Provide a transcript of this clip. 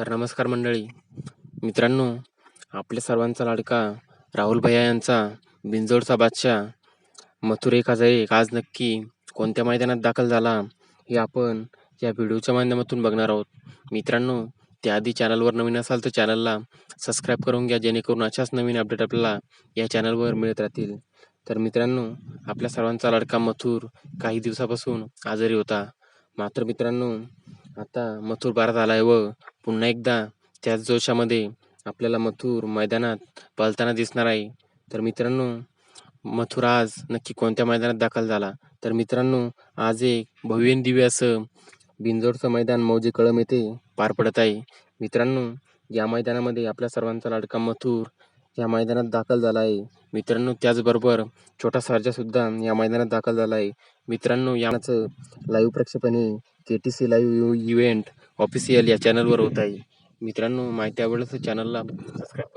तर नमस्कार मंडळी. मित्रांनो आपल्या सर्वांचा लाडका राहुल भैया यांचा बिंजोडचा बादशाह मथुर एक हजार एक आज नक्की कोणत्या मैदानात दाखल झाला हे आपण या व्हिडिओच्या माध्यमातून बघणार आहोत. मित्रांनो त्याआधी चॅनलवर नवीन असाल तर चॅनलला सबस्क्राईब करून घ्या जेणेकरून अशाच नवीन अपडेट आपल्याला या चॅनलवर मिळत राहतील. तर मित्रांनो आपल्या सर्वांचा लाडका मथुर काही दिवसापासून आजारी होता. मात्र मित्रांनो आता मथुर बारात आहे व पुन्हा एकदा त्याच जोशामध्ये आपल्याला मथुर मैदानात पळताना दिसणार आहे. तर मित्रांनो मथुर आज नक्की कोणत्या मैदानात दाखल झाला? तर मित्रांनो आज एक भव्य दिव्य असं बिंजोडचं मैदान मौजे कळम येथे पार पडत आहे. मित्रांनो या मैदानामध्ये आपल्या सर्वांचा लाडका मथुर या मैदानात दाखल झाला आहे. मित्रांनो त्याचबरोबर छोटा सर्जा सुद्धा या मैदानात दाखल झाला आहे. मित्रांनो याचं लाईव्ह प्रक्षेपण हे K T C live event official या चॅनलवर होत आहे. मित्रांनो माहिती आवडल्यास चॅनलला सबस्क्राईब